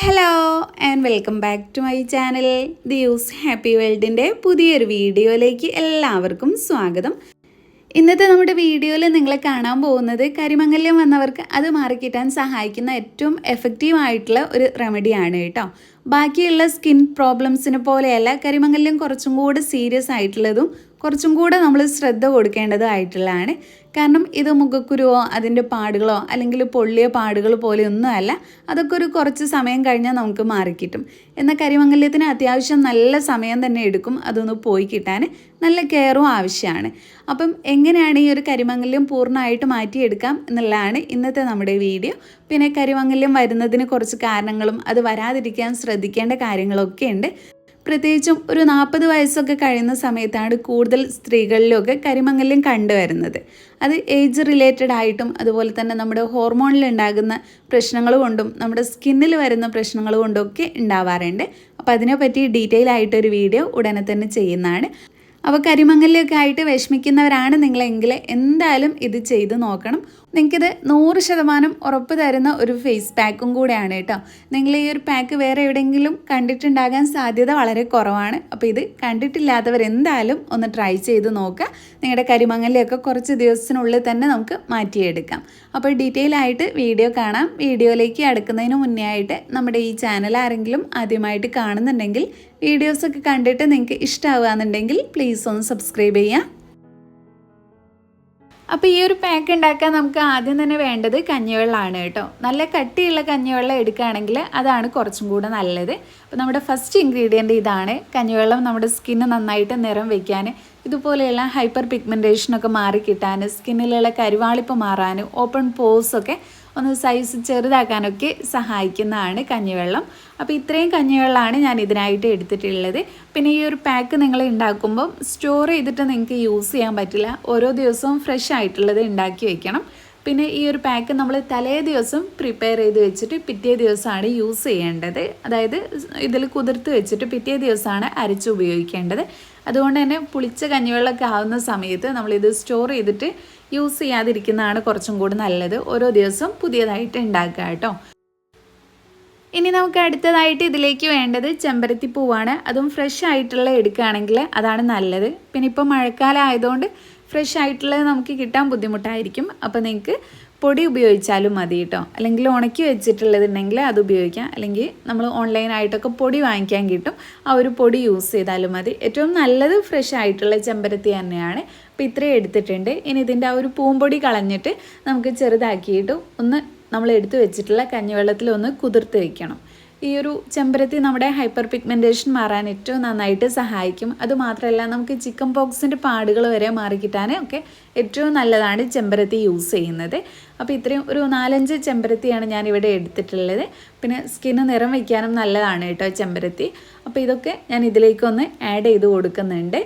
Hello and welcome back to my channel ദിയൂസ് happy വേൾഡിന്റെ പുതിയൊരു വീഡിയോയിലേക്ക് എല്ലാവർക്കും സ്വാഗതം. ഇന്നത്തെ നമ്മുടെ വീഡിയോയിൽ നിങ്ങളെ കാണാൻ പോകുന്നത് കരിമംഗല്യം വന്നവർക്ക് അത് മാറിക്കിട്ടാൻ സഹായിക്കുന്ന ഏറ്റവും എഫക്റ്റീവ് ആയിട്ടുള്ള ഒരു റെമഡിയാണ് കേട്ടോ. ബാക്കിയുള്ള സ്കിൻ പ്രോബ്ലംസിനെ പോലെയല്ല കരിമംഗല്യം കുറച്ചും കൂടെ സീരിയസ് ആയിട്ടുള്ളതും കുറച്ചും കൂടെ നമ്മൾ ശ്രദ്ധ കൊടുക്കേണ്ടതായിട്ടുള്ളതാണ് കാരണം ഇത് മുഖക്കുരുവോ അതിന്റെ പാടുകളോ അല്ലെങ്കിൽ പൊള്ളിയ പാടുകൾ പോലെ ഒന്നുമല്ല അതൊക്കെ ഒരു കുറച്ച് സമയം കഴിഞ്ഞാൽ നമുക്ക് മാറിക്കിട്ടും എന്നാൽ കരിമംഗല്യത്തിന് അത്യാവശ്യം നല്ല സമയം തന്നെ എടുക്കും. അതൊന്ന് പോയി കിട്ടാൻ നല്ല കെയറും ആവശ്യമാണ്. അപ്പം എങ്ങനെയാണ് ഈ ഒരു കരിമംഗല്യം പൂർണമായിട്ട് മാറ്റിയെടുക്കാം എന്നുള്ളതാണ് ഇന്നത്തെ നമ്മുടെ വീഡിയോ. പിന്നെ കരിമംഗല്യം വരുന്നതിന് കുറച്ച് കാരണങ്ങളും അത് വരാതിരിക്കാൻ ശ്രദ്ധിക്കേണ്ട കാര്യങ്ങളൊക്കെ ഉണ്ട്. പ്രത്യേകിച്ചും ഒരു നാൽപ്പത് വയസ്സൊക്കെ കഴിയുന്ന സമയത്താണ് കൂടുതൽ സ്ത്രീകളിലൊക്കെ കരിമംഗല്യം കണ്ടുവരുന്നത്. അത് ഏജ് റിലേറ്റഡ് ആയിട്ടും അതുപോലെ തന്നെ നമ്മുടെ ഹോർമോണിൽ ഉണ്ടാകുന്ന പ്രശ്നങ്ങൾ കൊണ്ടും നമ്മുടെ സ്കിന്നിൽ വരുന്ന പ്രശ്നങ്ങൾ കൊണ്ടും ഒക്കെ ഉണ്ടാവാറുണ്ട് അപ്പോൾ അതിനെപ്പറ്റി ഡീറ്റെയിൽ ആയിട്ടൊരു വീഡിയോ ഉടനെ തന്നെ ചെയ്യുന്നതാണ്. അപ്പോൾ കരിമങ്ങലിലൊക്കെ ആയിട്ട് വിഷമിക്കുന്നവരാണ് നിങ്ങളെങ്കിൽ എന്തായാലും ഇത് ചെയ്ത് നോക്കണം. നിങ്ങൾക്കിത് നൂറ് ശതമാനം ഉറപ്പ് തരുന്ന ഒരു ഫേസ് പാക്കും കൂടെയാണ് കേട്ടോ. നിങ്ങൾ ഈ ഒരു പാക്ക് വേറെ എവിടെയെങ്കിലും കണ്ടിട്ടുണ്ടാകാൻ സാധ്യത വളരെ കുറവാണ്. അപ്പോൾ ഇത് കണ്ടിട്ടില്ലാത്തവർ എന്തായാലും ഒന്ന് ട്രൈ ചെയ്ത് നോക്കുക. നിങ്ങളുടെ കരിമങ്ങലിലൊക്കെ കുറച്ച് ദിവസത്തിനുള്ളിൽ തന്നെ നമുക്ക് മാറ്റിയെടുക്കാം. അപ്പോൾ ഡീറ്റെയിൽ ആയിട്ട് വീഡിയോ കാണാം. വീഡിയോയിലേക്ക് അടുക്കുന്നതിന് മുന്നേ ആയിട്ട് നമ്മുടെ ഈ ചാനൽ ആരെങ്കിലും ആദ്യമായിട്ട് കാണുന്നുണ്ടെങ്കിൽ വീഡിയോസൊക്കെ കണ്ടിട്ട് നിങ്ങൾക്ക് ഇഷ്ടമാവുകയെന്നുണ്ടെങ്കിൽ പ്ലീസ് ഒന്ന് സബ്സ്ക്രൈബ് ചെയ്യുക അപ്പോൾ ഈ ഒരു പാക്ക് ഉണ്ടാക്കാൻ നമുക്ക് ആദ്യം തന്നെ വേണ്ടത് കഞ്ഞിവെള്ളമാണ് കേട്ടോ. നല്ല കട്ടിയുള്ള കഞ്ഞിവെള്ളം എടുക്കുകയാണെങ്കിൽ അതാണ് കുറച്ചും കൂടെ നല്ലത്. അപ്പോൾ നമ്മുടെ ഫസ്റ്റ് ഇൻഗ്രീഡിയന്റ് ഇതാണ്. കഞ്ഞിവെള്ളം നമ്മുടെ സ്കിന്ന് നന്നായിട്ട് നിറം വയ്ക്കാൻ ഇതുപോലെയുള്ള ഹൈപ്പർ പിഗ്മെന്റേഷനൊക്കെ മാറി കിട്ടാൻ സ്കിന്നിലുള്ള കരുവാളിപ്പ് മാറാൻ ഓപ്പൺ പോസ് ഒക്കെ ഒന്ന് സൈസ് ചെറുതാക്കാനൊക്കെ സഹായിക്കുന്നതാണ് കഞ്ഞിവെള്ളം. അപ്പോൾ ഇത്രയും കഞ്ഞിവെള്ളമാണ് ഞാൻ ഇതിനായിട്ട് എടുത്തിട്ടുള്ളത്. പിന്നെ ഈ ഒരു പാക്ക് നിങ്ങൾ ഉണ്ടാക്കുമ്പം സ്റ്റോർ ചെയ്തിട്ട് നിങ്ങൾക്ക് യൂസ് ചെയ്യാൻ പറ്റില്ല. ഓരോ ദിവസവും ഫ്രഷ് ആയിട്ടുള്ളത് ഉണ്ടാക്കി വെക്കണം. പിന്നെ ഈ ഒരു പാക്ക് നമ്മൾ തലേ ദിവസം പ്രിപ്പയർ ചെയ്ത് വെച്ചിട്ട് പിറ്റേ ദിവസമാണ് യൂസ് ചെയ്യേണ്ടത്. അതായത് ഇതിൽ കുതിർത്ത് വെച്ചിട്ട് പിറ്റേ ദിവസമാണ് അരച്ച് ഉപയോഗിക്കേണ്ടത്. അതുകൊണ്ട് തന്നെ പുളിച്ച കഞ്ഞിവെള്ളമൊക്കെ ആവുന്ന സമയത്ത് നമ്മളിത് സ്റ്റോർ ചെയ്തിട്ട് യൂസ് ചെയ്യാതിരിക്കുന്നതാണ് കുറച്ചും കൂടി നല്ലത്. ഓരോ ദിവസം പുതിയതായിട്ട് ഉണ്ടാക്കുക കേട്ടോ. ഇനി നമുക്ക് അടുത്തതായിട്ട് ഇതിലേക്ക് വേണ്ടത് ചെമ്പരത്തി പൂവാണ് അതും ഫ്രഷ് ആയിട്ടുള്ള എടുക്കുകയാണെങ്കിൽ അതാണ് നല്ലത്. പിന്നെ ഇപ്പോൾ മഴക്കാലം ആയതുകൊണ്ട് ഫ്രഷ് ആയിട്ടുള്ളത് നമുക്ക് കിട്ടാൻ ബുദ്ധിമുട്ടായിരിക്കും. അപ്പോൾ നിങ്ങൾക്ക് പൊടി ഉപയോഗിച്ചാലും മതി കേട്ടോ. അല്ലെങ്കിൽ ഉണക്കി വെച്ചിട്ടുള്ളതുണ്ടെങ്കിൽ അത് ഉപയോഗിക്കാം. അല്ലെങ്കിൽ നമ്മൾ ഓൺലൈനായിട്ടൊക്കെ പൊടി വാങ്ങിക്കാൻ കിട്ടും. ആ ഒരു പൊടി യൂസ് ചെയ്താലും മതി. ഏറ്റവും നല്ലത് ഫ്രഷ് ആയിട്ടുള്ള ചെമ്പരത്തി തന്നെയാണ്. അപ്പോൾ ഇത്രയും എടുത്തിട്ടുണ്ട്. ഇനി ഇതിന്റെ ആ ഒരു പൂമ്പൊടി കളഞ്ഞിട്ട് നമുക്ക് ചെറുതാക്കിയിട്ട് ഒന്ന് നമ്മൾ എടുത്തു വെച്ചിട്ടുള്ള കഞ്ഞിവെള്ളത്തിൽ ഒന്ന് കുതിർത്ത് വെക്കണം. ഈ ഒരു ചെമ്പരത്തി നമ്മുടെ ഹൈപ്പർ പിഗ്മെന്റേഷൻ മാറാൻ ഏറ്റവും നന്നായിട്ട് സഹായിക്കും. അതുമാത്രമല്ല നമുക്ക് ചിക്കൻ പോക്സിന്റെ പാടുകൾ വരെ മാറിക്കിട്ടാൻ ഒക്കെ ഏറ്റവും നല്ലതാണ് ചെമ്പരത്തി യൂസ് ചെയ്യുന്നത്. അപ്പോൾ ഇത്രയും ഒരു നാലഞ്ച് ചെമ്പരത്തിയാണ് ഞാനിവിടെ എടുത്തിട്ടുള്ളത്. പിന്നെ സ്കിന്ന് നിറം വയ്ക്കാനും നല്ലതാണ് കേട്ടോ ചെമ്പരത്തി. അപ്പോൾ ഇതൊക്കെ ഞാൻ ഇതിലേക്കൊന്ന് ആഡ് ചെയ്ത് കൊടുക്കുന്നുണ്ട്.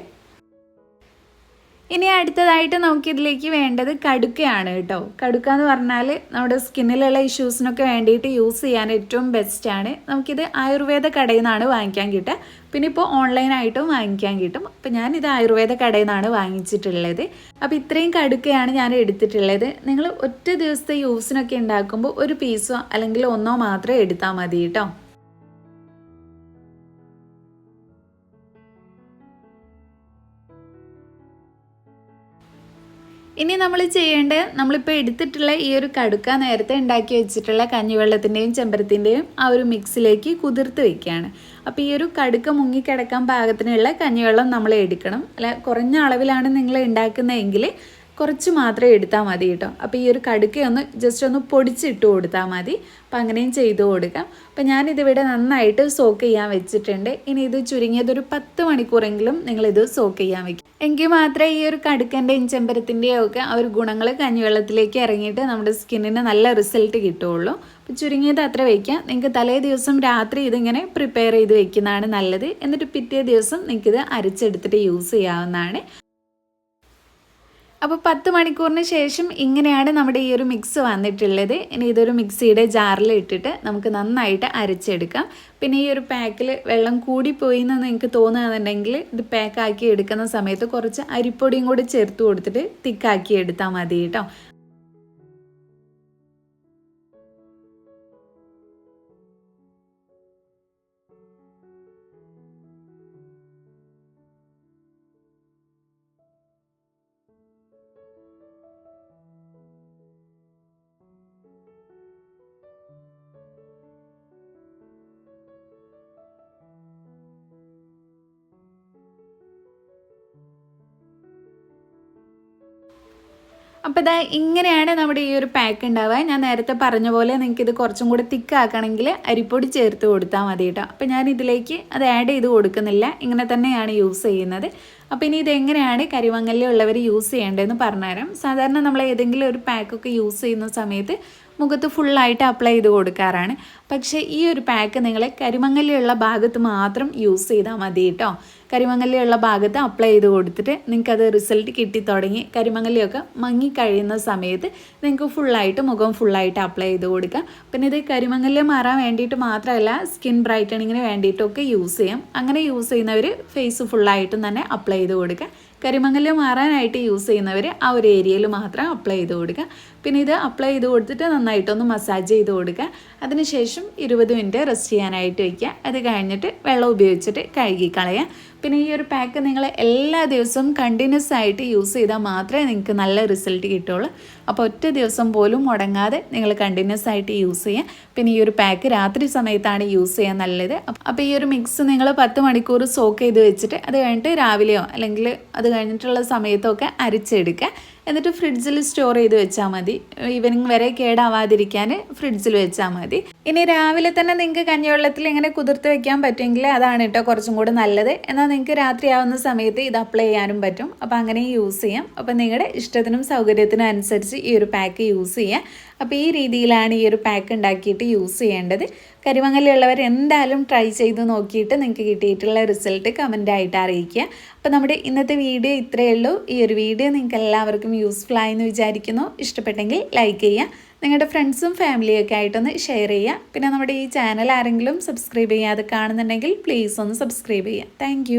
ഇനി അടുത്തതായിട്ട് നമുക്കിതിലേക്ക് വേണ്ടത് കടുക്കയാണ് കേട്ടോ. കടുക്ക എന്ന് പറഞ്ഞാൽ നമ്മുടെ സ്കിന്നിലുള്ള ഇഷ്യൂസിനൊക്കെ വേണ്ടിയിട്ട് യൂസ് ചെയ്യാൻ ഏറ്റവും ബെസ്റ്റാണ് നമുക്കിത് ആയുർവേദ കടയിൽ നിന്നാണ് വാങ്ങിക്കാൻ കിട്ടുക. പിന്നെ ഇപ്പോൾ ഓൺലൈനായിട്ടും വാങ്ങിക്കാൻ കിട്ടും. അപ്പോൾ ഞാൻ ഇത് ആയുർവേദ കടയിൽ നിന്നാണ് വാങ്ങിച്ചിട്ടുള്ളത്. അപ്പോൾ ഇത്രയും കടുക്കയാണ് ഞാൻ എടുത്തിട്ടുള്ളത്. നിങ്ങൾ ഒറ്റ ദിവസത്തെ യൂസിനൊക്കെ ഉണ്ടാക്കുമ്പോൾ ഒരു പീസോ അല്ലെങ്കിൽ ഒന്നോ മാത്രമേ എടുത്താൽ മതി കേട്ടോ. ഇനി നമ്മൾ ചെയ്യേണ്ടത് നമ്മളിപ്പോൾ എടുത്തിട്ടുള്ള ഈ ഒരു കടുക്ക നേരത്തെ ഉണ്ടാക്കി വെച്ചിട്ടുള്ള കഞ്ഞിവെള്ളത്തിന്റെയും ചെമ്പരത്തിന്റെയും ആ ഒരു മിക്സിലേക്ക് കുതിർത്ത് വെക്കുകയാണ്. അപ്പോൾ ഈ ഒരു കടുക്ക മുങ്ങിക്കിടക്കാൻ പാകത്തിനുള്ള കഞ്ഞിവെള്ളം നമ്മൾ എടുക്കണം. അല്ല കുറഞ്ഞ അളവിലാണ് നിങ്ങൾ ഉണ്ടാക്കുന്നതെങ്കിൽ കുറച്ച് മാത്രമേ എടുത്താൽ മതി കേട്ടോ. അപ്പോൾ ഈ ഒരു കടുക്കയൊന്ന് ജസ്റ്റ് ഒന്ന് പൊടിച്ചിട്ട് കൊടുത്താൽ മതി. അപ്പം അങ്ങനെയും ചെയ്ത് കൊടുക്കാം. അപ്പം ഞാനിതിവിടെ നന്നായിട്ട് സോക്ക് ചെയ്യാൻ വെച്ചിട്ടുണ്ട്. ഇനി ഇത് ചുരുങ്ങിയത് ഒരു പത്ത് മണിക്കൂറെങ്കിലും നിങ്ങളിത് സോക്ക് ചെയ്യാൻ വെക്കും. എങ്കിൽ മാത്രമേ ഈ ഒരു കടുക്കന്റെയും ചെമ്പരത്തിന്റെയും ഒക്കെ ആ ഒരു ഗുണങ്ങൾ കഞ്ഞിവെള്ളത്തിലേക്ക് ഇറങ്ങിയിട്ട് നമ്മുടെ സ്കിന്നിന് നല്ല റിസൾട്ട് കിട്ടുകയുള്ളൂ. അപ്പോൾ ചുരുങ്ങിയത് അത്ര വയ്ക്കാം നിങ്ങൾക്ക് തലേ ദിവസം രാത്രി ഇതിങ്ങനെ പ്രിപ്പയർ ചെയ്ത് വെക്കുന്നതാണ് നല്ലത്. എന്നിട്ട് പിറ്റേ ദിവസം നിങ്ങൾക്കിത് അരച്ചെടുത്തിട്ട് യൂസ് ചെയ്യാവുന്നതാണ്. അപ്പോൾ പത്ത് മണിക്കൂറിന് ശേഷം ഇങ്ങനെയാണ് നമ്മുടെ ഈ ഒരു മിക്സ് വന്നിട്ടുള്ളത്. ഇനി ഇതൊരു മിക്സിയുടെ ജാറിൽ ഇട്ടിട്ട് നമുക്ക് നന്നായിട്ട് അരച്ചെടുക്കാം. പിന്നെ ഈ ഒരു പാക്കിൽ വെള്ളം കൂടിപ്പോയി എന്ന് നിങ്ങൾക്ക് തോന്നുകയാണെന്നുണ്ടെങ്കിൽ ഇത് പാക്കാക്കി എടുക്കുന്ന സമയത്ത് കുറച്ച് അരിപ്പൊടിയും കൂടി ചേർത്ത് കൊടുത്തിട്ട് തിക്കാക്കി എടുത്താൽ മതി കേട്ടോ. അപ്പോൾ ഇതാ ഇങ്ങനെയാണ് നമ്മുടെ ഈ ഒരു പാക്ക് ഉണ്ടാവുക. ഞാൻ നേരത്തെ പറഞ്ഞ പോലെ നിങ്ങൾക്ക് ഇത് കുറച്ചും കൂടി തിക്കാക്കണമെങ്കിൽ അരിപ്പൊടി ചേർത്ത് കൊടുത്താൽ മതി കേട്ടോ. അപ്പോൾ ഞാൻ ഇതിലേക്ക് അത് ആഡ് ചെയ്ത് കൊടുക്കുന്നില്ല. ഇങ്ങനെ തന്നെയാണ് യൂസ് ചെയ്യുന്നത്. അപ്പോൾ ഇനി ഇതെങ്ങനെയാണ് കരിമങ്ങലിലുള്ളവർ യൂസ് ചെയ്യേണ്ടതെന്ന് പറഞ്ഞുതരാം. സാധാരണ നമ്മൾ ഏതെങ്കിലും ഒരു പാക്കൊക്കെ യൂസ് ചെയ്യുന്ന സമയത്ത് മുഖത്ത് ഫുള്ളായിട്ട് അപ്ലൈ ചെയ്ത് കൊടുക്കാറാണ്. പക്ഷേ ഈ ഒരു പാക്ക് നിങ്ങൾ കരിമങ്ങലിയുള്ള ഭാഗത്ത് മാത്രം യൂസ് ചെയ്താൽ മതി കേട്ടോ കരിമങ്ങലിയുള്ള ഭാഗത്ത് അപ്ലൈ ചെയ്ത് കൊടുത്തിട്ട് നിങ്ങൾക്കത് റിസൾട്ട് കിട്ടി തുടങ്ങി. കരിമങ്ങലിയൊക്കെ മങ്ങി കഴിയുന്ന സമയത്ത് നിങ്ങൾക്ക് ഫുള്ളായിട്ട് മുഖം ഫുള്ളായിട്ട് അപ്ലൈ ചെയ്ത് കൊടുക്കാം. പിന്നെ ഇത് കരിമങ്ങലിൽ മാറാൻ വേണ്ടിയിട്ട് മാത്രമല്ല സ്കിൻ ബ്രൈറ്റണിങ്ങിന് വേണ്ടിയിട്ടൊക്കെ യൂസ് ചെയ്യാം. അങ്ങനെ യൂസ് ചെയ്യുന്നവർ ഫേസ് ഫുള്ളായിട്ടും തന്നെ അപ്ലൈ ചെയ്ത് കൊടുക്കുക കരിമങ്ങൽ മാറാനായിട്ട് യൂസ് ചെയ്യുന്നവർ ആ ഒരു ഏരിയയിൽ മാത്രം അപ്ലൈ ചെയ്ത് കൊടുക്കുക പിന്നെ ഇത് അപ്ലൈ ചെയ്ത് കൊടുത്തിട്ട് നന്നായിട്ടൊന്ന് മസാജ് ചെയ്ത് കൊടുക്കുക അതിനുശേഷം ഇരുപത് മിനിറ്റ് റെസ്റ്റ് ചെയ്യാനായിട്ട് വയ്ക്കുക അത് കഴിഞ്ഞിട്ട് വെള്ളം ഉപയോഗിച്ചിട്ട് കഴുകി കളയുക പിന്നെ ഈ ഒരു പാക്ക് നിങ്ങൾ എല്ലാ ദിവസവും കണ്ടിന്യൂസ് ആയിട്ട് യൂസ് ചെയ്താൽ മാത്രമേ നിങ്ങൾക്ക് നല്ല റിസൾട്ട് കിട്ടുള്ളൂ. അപ്പോൾ ഒറ്റ ദിവസം പോലും മുടങ്ങാതെ നിങ്ങൾ കണ്ടിന്യൂസ് ആയിട്ട് യൂസ് ചെയ്യുക പിന്നെ ഈ ഒരു പാക്ക് രാത്രി സമയത്താണ് യൂസ് ചെയ്യാൻ നല്ലത്. അപ്പോൾ ഈ ഒരു മിക്സ് നിങ്ങൾ പത്ത് മണിക്കൂർ സോക്ക് ചെയ്ത് വെച്ചിട്ട് അത് കഴിഞ്ഞിട്ട് രാവിലെയോ അല്ലെങ്കിൽ അത് കഴിഞ്ഞിട്ടുള്ള സമയത്തൊക്കെ അരിച്ചെടുക്കുക. എന്നിട്ട് ഫ്രിഡ്ജിൽ സ്റ്റോർ ചെയ്ത് വെച്ചാൽ മതി. ഈവനിങ് വരെ കേടാവാതിരിക്കാൻ ഫ്രിഡ്ജിൽ വെച്ചാൽ മതി. ഇനി രാവിലെ തന്നെ നിങ്ങൾക്ക് കഞ്ഞിവെള്ളത്തിൽ ഇങ്ങനെ കുതിർത്ത് വെക്കാൻ പറ്റുമെങ്കിൽ അതാണ് കേട്ടോ കുറച്ചും കൂടെ നല്ലത്. എന്നാൽ നിങ്ങൾക്ക് രാത്രിയാവുന്ന സമയത്ത് ഇത് അപ്ലൈ ചെയ്യാനും പറ്റും. അപ്പോൾ അങ്ങനെ യൂസ് ചെയ്യാം. അപ്പോൾ നിങ്ങളുടെ ഇഷ്ടത്തിനും സൗകര്യത്തിനും അനുസരിച്ച് ഈ ഒരു പാക്ക് യൂസ് ചെയ്യാം. അപ്പോൾ ഈ രീതിയിലാണ് ഈ ഒരു പാക്ക് ഉണ്ടാക്കിയിട്ട് യൂസ് ചെയ്യേണ്ടത്. കരിമങ്ങലുള്ളവർ എന്തായാലും ട്രൈ ചെയ്ത് നോക്കിയിട്ട് നിങ്ങൾക്ക് കിട്ടിയിട്ടുള്ള റിസൾട്ട് കമന്റായിട്ട് അറിയിക്കുക. അപ്പോൾ നമ്മുടെ ഇന്നത്തെ വീഡിയോ ഇത്രയേ ഉള്ളൂ. ഈ ഒരു വീഡിയോ നിങ്ങൾക്ക് എല്ലാവർക്കും യൂസ്ഫുൾ ആയെന്ന് വിചാരിക്കുന്നു. ഇഷ്ടപ്പെട്ടെങ്കിൽ ലൈക്ക് ചെയ്യുക. നിങ്ങളുടെ ഫ്രണ്ട്സും ഫാമിലിയൊക്കെ ആയിട്ടൊന്ന് ഷെയർ ചെയ്യുക. പിന്നെ നമ്മുടെ ഈ ചാനൽ ആരെങ്കിലും സബ്സ്ക്രൈബ് ചെയ്യാതെ കാണുന്നുണ്ടെങ്കിൽ പ്ലീസ് ഒന്ന് സബ്സ്ക്രൈബ് ചെയ്യുക. താങ്ക്